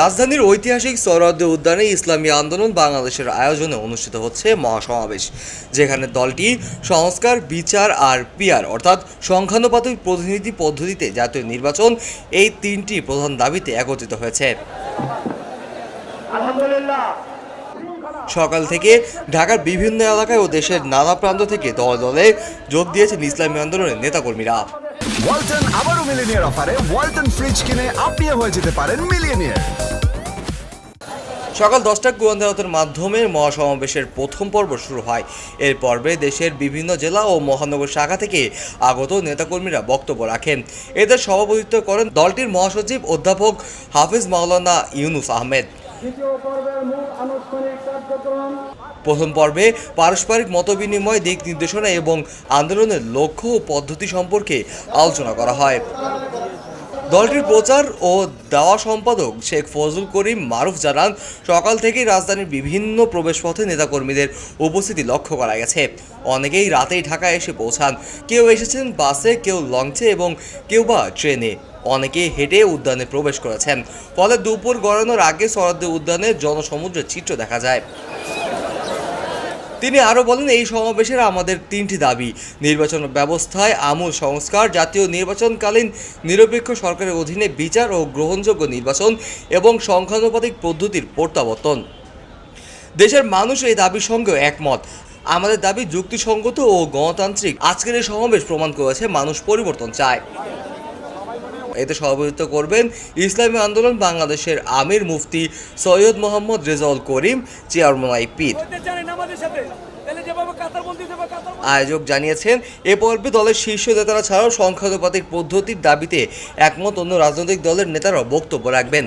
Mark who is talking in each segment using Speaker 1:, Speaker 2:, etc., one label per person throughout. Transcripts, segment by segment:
Speaker 1: রাজধানীর ঐতিহাসিক সরহদ্দি উদ্যানে ইসলামী আন্দোলন বাংলাদেশের আয়োজনে অনুষ্ঠিত হচ্ছে মহাসমাবেশ যেখানে দলটি সংস্কার বিচার আর পিয়ার অর্থাৎ সংখ্যানুপাতিক প্রতিনিধি পদ্ধতিতে জাতীয় নির্বাচন এই তিনটি প্রধান দাবিতে একত্রিত হয়েছে। সকাল থেকে ঢাকার বিভিন্ন এলাকায় ও দেশের নানা প্রান্ত থেকে দল দলে যোগ দিয়েছেন ইসলামী আন্দোলনের নেতাকর্মীরা।
Speaker 2: ওয়ালটন আবারও মিলিনিয়ার অফারে ওয়ালটন ফ্রিজ কিনে আপনিও হয়ে যেতে পারেন মিলিয়নিয়ার।
Speaker 1: সকাল দশটা গোয়েন্দারতের মাধ্যমে মহাসমাবেশের প্রথম পর্ব শুরু হয়। এর পর্বে দেশের বিভিন্ন জেলা ও মহানগর শাখা থেকে আগত নেতাকর্মীরা বক্তব্য রাখেন। এদের সভাপতিত্ব করেন দলটির মহাসচিব অধ্যাপক হাফিজ মাওলানা ইউনুস আহমেদ। প্রথম পর্বে পারস্পরিক মতবিনিময় দিক নির্দেশনা এবং আন্দোলনের লক্ষ্য ও পদ্ধতি সম্পর্কে আলোচনা করা হয়। দলটির প্রচার ও দাওয়া সম্পাদক শেখ ফজল করিম মারুফ জানান, সকাল থেকেই রাজধানীর বিভিন্ন প্রবেশপথে নেতাকর্মীদের উপস্থিতি লক্ষ্য করা গেছে। অনেকেই রাতেই ঢাকায় এসে পৌঁছান। কেউ এসেছেন বাসে, কেউ লঞ্চে এবং কেউ বা ট্রেনে। অনেকে হেঁটে উদ্যানে প্রবেশ করেছেন। ফলে দুপুর গড়ানোর আগে সরাদ্দি উদ্যানে জনসমুদ্রের চিত্র দেখা যায়। তিনি আরও বলেন, এই সমাবেশের আমাদের তিনটি দাবি। নির্বাচন ব্যবস্থায় আমূল সংস্কার, জাতীয় নির্বাচনকালীন নিরপেক্ষ সরকারের অধীনে বিচার ও গ্রহণযোগ্য নির্বাচন এবং সংখ্যানুপাতিক পদ্ধতির প্রত্যাবর্তন। দেশের মানুষ এই দাবির সঙ্গেও একমত। আমাদের দাবি যুক্তিসঙ্গত ও গণতান্ত্রিক। আজকের এই সমাবেশ প্রমাণ করেছে মানুষ পরিবর্তন চায়। এতে সভাপতিত্ব করবেন ইসলামী আন্দোলন বাংলাদেশের আমির মুফতি সৈয়দ মোহাম্মদ রেজাউল করিম চেয়ারম্যান
Speaker 3: কাতার
Speaker 1: আয়োজক জানিয়েছেন এ পর্বে দলের শীর্ষ নেতারা ছাড়াও সংখ্যানুপাতিক পদ্ধতির দাবিতে একমত অন্য রাজনৈতিক দলের নেতারাও বক্তব্য রাখবেন।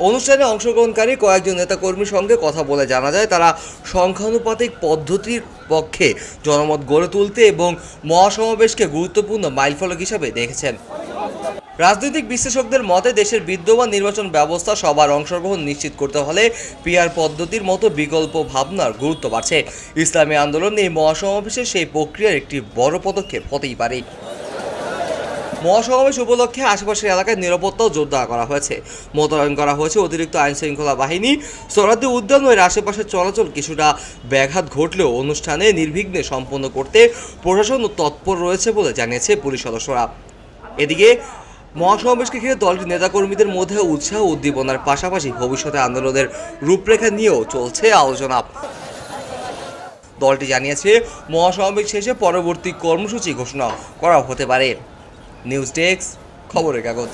Speaker 1: অনুষ্ঠানে অংশগ্রহণকারী কয়েকজন নেতাকর্মীর সঙ্গে কথা বলে জানা যায়, তারা সংখ্যানুপাতিক পদ্ধতির পক্ষে জনমত গড়ে তুলতে এবং মহাসমাবেশকে গুরুত্বপূর্ণ মাইলফলক হিসাবে দেখেছেন। রাজনৈতিক বিশ্লেষকদের মতে, দেশের বিদ্যমান নির্বাচন ব্যবস্থা সবার অংশগ্রহণ নিশ্চিত করতে হলে পিআর পদ্ধতির মতো বিকল্প ভাবনার গুরুত্ব বাড়ছে। ইসলামী আন্দোলন এই মহাসমাবেশে সেই প্রক্রিয়ার একটি বড় পদক্ষেপ হতেই পারে। মহাসমাবেশ উপলক্ষে আশেপাশের এলাকায় নিরাপত্তাও জোরদার করা হয়েছে। মোতায়েন করা হয়েছে অতিরিক্ত আইন শৃঙ্খলা বাহিনী। সরাদ্দি উদ্যান ও এর চলাচল কিছুটা ব্যাঘাত ঘটলেও অনুষ্ঠানে নির্বিঘ্নে সম্পন্ন করতে প্রশাসন তৎপর রয়েছে বলে জানিয়েছে পুলিশ সদস্যরা। এদিকে, মহাসমাবেশকে ঘিরে দলটির নেতাকর্মীদের মধ্যে উৎসাহ উদ্দীপনার পাশাপাশি ভবিষ্যতে আন্দোলনের রূপরেখা নিয়েও চলছে আলোচনা। দলটি জানিয়েছে, মহাসমাবেশ শেষে পরবর্তী কর্মসূচি ঘোষণা করা হতে পারে। নিউজ ডেস্ক খবরের কাগজ।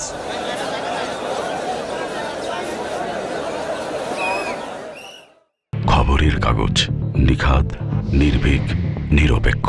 Speaker 4: খবরের কাগজ নিখাদ নির্ভীক নিরপেক্ষ।